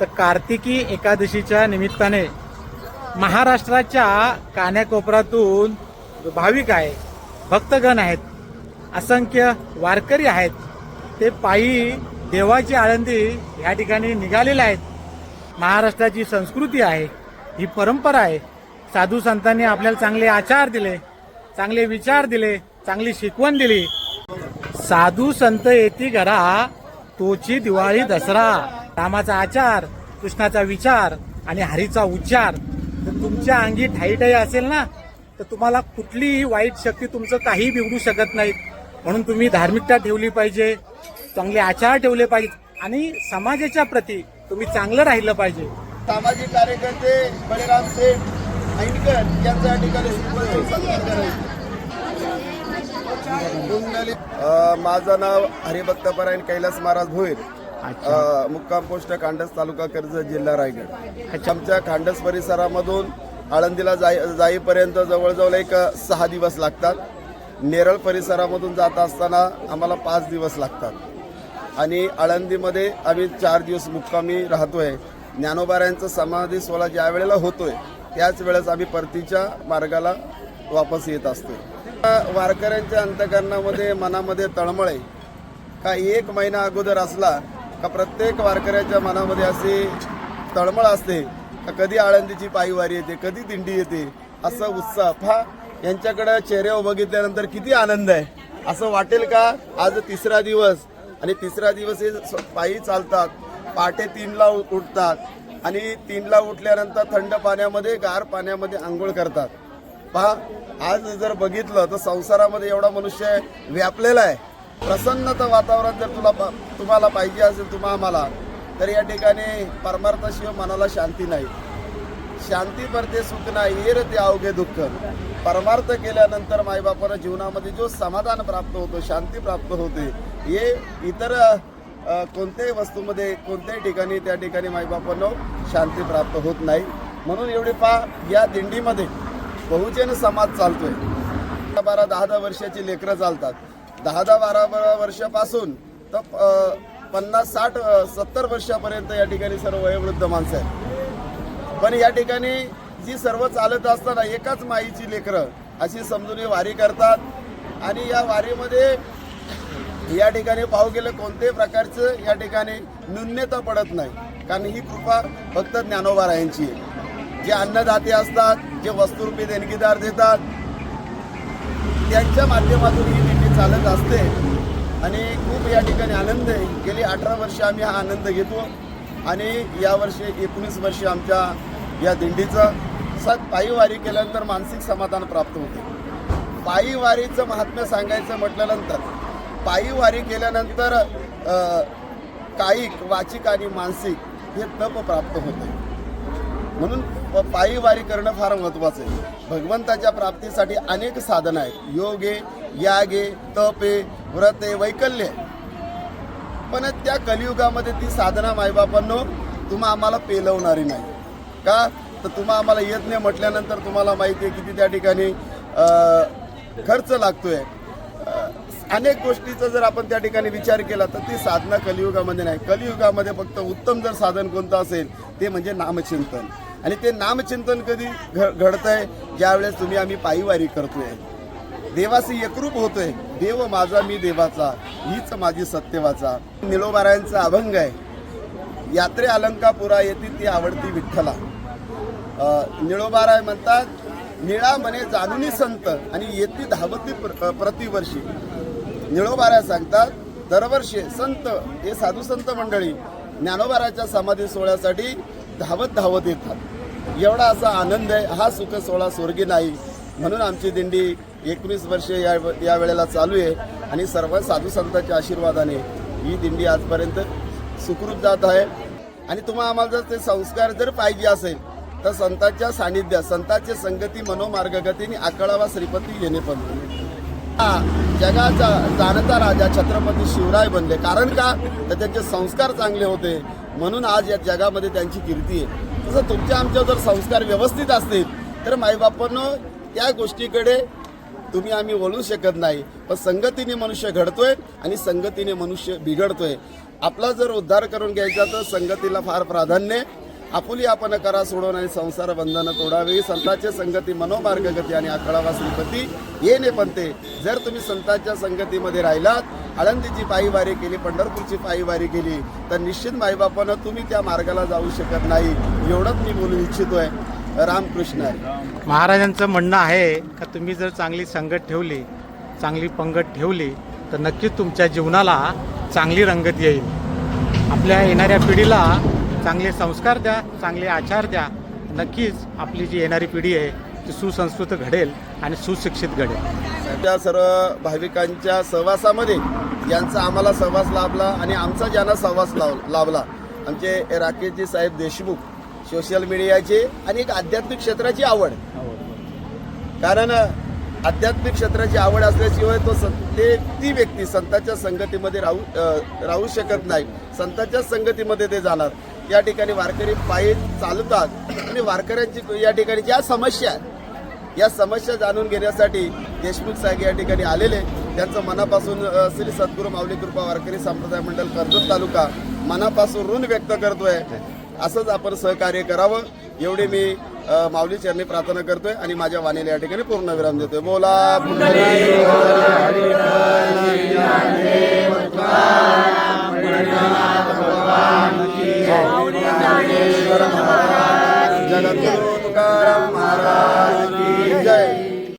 तर कार्तिकी एकादशीच्या निमित्ताने महाराष्ट्राच्या कान्याकोपऱ्यातून भाविक आहे भक्तगण आहेत असंख्य वारकरी आहेत. ते पायी देवाची आळंदी या ठिकाणी निघालेले आहेत. महाराष्ट्राची संस्कृती आहे ही परंपरा आहे. साधू संतांनी आपल्याला चांगले आचार दिले चांगले विचार दिले चांगली शिकवण दिली. साधू संत येती घरा तोची दिवाळी दसरा. रामाचा आचार कृष्णाचा विचार आणि हरीचा उच्चार. जर तुमच्या अंगी ठाई ठाई असेल ना तर तुम्हाला कुठलीही वाईट शक्ती तुमचं काही बिघडू शकत नाहीत. म्हणून तुम्ही धार्मिकता ठेवली पाहिजे चांगले आचार ठेवले पाहिजे आणि समाजाच्या प्रती तुम्ही चांगलं राहिलं पाहिजे. सामाजिक कार्यकर्ते बळीराम ऐनकर यांच्या ठिकाणी माझं नाव हरिभक्त परायण कैलास महाराज भोईर. मुक्काम पोस्ट खांडस तालुका कर्जत जिल्हा रायगड. आमच्या खांडस परिसरामधून आळंदीला जाई जाईपर्यंत जवळजवळ एक सहा दिवस लागतात. नेरळ परिसरामधून जात असताना आम्हाला पाच दिवस लागतात. आणि आळंदीमध्ये आम्ही चार दिवस मुक्कामी राहतोय. ज्ञानोबाऱ्यांचा समाधी सोहळा ज्या वेळेला होतोय त्याच वेळेस आम्ही परतीच्या मार्गाला वापस येत असतोय. वारकऱ्यांच्या अंतकरणामध्ये मनामध्ये तळमळ आहे. का एक महिना अगोदर असला का प्रत्येक वारकऱ्याच्या मनामध्ये असे तळमळ असते का कधी आळंदीची पायीवारी येते कधी दिंडी येते असं उत्साह. पहा यांच्याकडं चेहऱ्यावर बघितल्यानंतर किती आनंद आहे. असं वाटेल का? आज तिसरा दिवस आणि तिसरा दिवस हे स- पायी चालतात पहाटे तीनला उ- उठतात आणि तीनला उठल्यानंतर थंड पाण्यामध्ये गार पाण्यामध्ये आंघोळ करतात. पहा आज जर बघितलं तर संसारामध्ये एवढा मनुष्य व्यापलेला आहे. प्रसन्नता वातावरण जर तुला तुम्हाला पाहिजे असेल तुम्हा आम्हाला तर या ठिकाणी परमार्थाशिवाय मनाला शांती नाही. शांती परते सुख नाही येर ते अवघे दुःख. परमार्थ केल्यानंतर माईबापाला जीवनामध्ये जो समाधान प्राप्त होतो शांती प्राप्त होते हे इतर कोणत्याही वस्तूमध्ये कोणत्याही ठिकाणी त्या ठिकाणी माईबापांना शांती प्राप्त होत नाही. म्हणून एवढी पा या दिंडीमध्ये बहुजन समाज चालतोय. बारा दहा दहा वर्षाची लेकरं चालतात. दहा दहा बारा बारा वर्षापासून तर पन्नास साठ सत्तर वर्षापर्यंत या ठिकाणी सर्व वयोवृद्ध माणसं आहेत. पण या ठिकाणी जी सर्व चालत असताना एकाच माईची लेकरं अशी समजून वारी करतात आणि या वारीमध्ये या ठिकाणी पाहू गेलं कोणत्याही प्रकारचं या ठिकाणी न्यून्यता पडत नाही. कारण ही कृपा फक्त ज्ञानोबारायांची आहे. जे अन्नदाते असतात जे वस्तुरूपी देणगीदार देतात त्यांच्या माध्यमातून ही चालत असते. आणि खूप या ठिकाणी आनंद आहे. गेली अठरा वर्ष आम्ही हा आनंद घेतो. आणि यावर्षी एकोणीस वर्ष आमच्या या दिंडीचं सत पायी वारी केल्यानंतर मानसिक समाधान प्राप्त होते. पायी वारीचं महात्म्य सांगायचं म्हटल्यानंतर पायी वारी केल्यानंतर कायिक वाचिक आणि मानसिक हे तप प्राप्त होते. म्हणून प- पायी वारी करणं फार महत्वाचं आहे. भगवंताच्या प्राप्तीसाठी अनेक साधनं आहेत. योग आहे यागे तपे तप व्रत वैकल्य. पण त्या कलियुगामध्ये ती साधना मायबापांनो तुम्हा आम्हाला पेलवणारी नाही. का? तर तुम्हा आम्हाला यज्ञ म्हटल्यानंतर तुम्हाला माहिती आहे किती त्या ठिकाणी खर्च लागतोय. आहे अनेक गोष्टीचा जर आपण त्या ठिकाणी विचार केला तर ती साधना कलियुगामध्ये नाही. कलियुगामध्ये फक्त उत्तम जर साधन कोणतं असेल ते म्हणजे नामचिंतन. आणि ते नामचिंतन कधी घ घडतंय? ज्यावेळेस तुम्ही आम्ही पायीवारी करतोय. देवाशी एकरूप होतोय. देव माझा मी देवाचा. हीच माझी सत्यवाचा. निलोबारायांचा अभंग आहे. यात्रे अलंकापुरा येते ती आवडती विठ्ठला. निळोबाराय म्हणतात निळा म्हणे जाणूनी संत आणि येती धावती प्र- प्रतिवर्षी. निळोबाराय सांगतात दरवर्षी संत हे साधू संत मंडळी ज्ञानोबाराच्या समाधी सोहळ्यासाठी धावत धावत येतात. एवढा असा आनंद आहे हा सुख सोहळा स्वर्गी नाही. म्हणून आमची दिंडी एकोणीस वर्षे या या वेळेला चालू आहे आणि सर्व साधू संतांच्या आशीर्वादाने ही दिंडी आजपर्यंत सुखरूप जात आहे. आणि तुम्हाला आम्हाला जर ते संस्कार जर पाहिजे असेल तर संतांच्या सानिध्यात संतांचे संगती मनोमार्गगतीने आकळावा श्रीपती येणे पण. हा जगाचा जाणता राजा छत्रपती शिवराय बनले. कारण का? तर त्यांचे संस्कार चांगले होते. म्हणून आज या जगामध्ये त्यांची कीर्ती आहे. तसं तुमच्या आमच्या जर संस्कार व्यवस्थित असतील तर माईबापांनो त्या गोष्टीकडे तुम्ही आम्ही वळू शकत नाही. पण संगतीने मनुष्य घडतोय आणि संगतीने मनुष्य बिघडतोय. आपला जर उद्धार करून घ्यायचा तर संगतीला फार प्राधान्य आपुली आपण करा सोडून आणि संसार बंधनं तोडावी. संतांच्या संगती मनोमार्गगती आणि आकळावा श्रीपती. येणे पंते जर तुम्ही संतांच्या संगतीमध्ये राहिलात आळंदीची पायीवारी केली पंढरपूरची पायीवारी केली तर निश्चित माईबापानं तुम्ही त्या मार्गाला जाऊ शकत नाही. एवढंच मी बोलू इच्छितोय. रामकृष्ण. हरी. महाराजांचं म्हणणं आहे का तुम्ही जर चांगली संगत ठेवली चांगली पंगत ठेवली तर नक्कीच तुमच्या जीवनाला चांगली रंगत येईल. आपल्या येणाऱ्या पिढीला चांगले संस्कार द्या चांगले आचार द्या. नक्कीच आपली जी येणारी पिढी आहे ती सुसंस्कृत घडेल आणि सुशिक्षित घडेल. त्या सर्व भाविकांच्या सहवासामध्ये यांचा आम्हाला सहवास लाभला आणि आमचा ज्यांना सहवास लाव लाभला आमचे राकेशजी साहेब देशमुख सोशल मीडियाचे आणि एक आध्यात्मिक क्षेत्राची आवड. कारण आध्यात्मिक क्षेत्राची आवड असल्याशिवाय तो सं- ते ती व्यक्ती संतांच्या संगतीमध्ये राहू राहू शकत नाही. संतांच्या संगतीमध्ये ते जाणार. या ठिकाणी वारकरी पायी चालतात आणि वारकऱ्यांची या ठिकाणी ज्या समस्या आहेत, या समस्या जाणून घेण्यासाठी देशमुख साहेब या ठिकाणी आलेले. त्यांचं मनापासून श्री सद्गुरू माऊली कृपा वारकरी संप्रदाय मंडळ कर्जत तालुका मनापासून ऋण व्यक्त करतोय. असंच आपण सहकार्य करावं. एवढे मी अ, माऊली चरणी प्रार्थना करतोय आणि माझ्या वाणीला या ठिकाणी पूर्ण विराम देतोय. बोला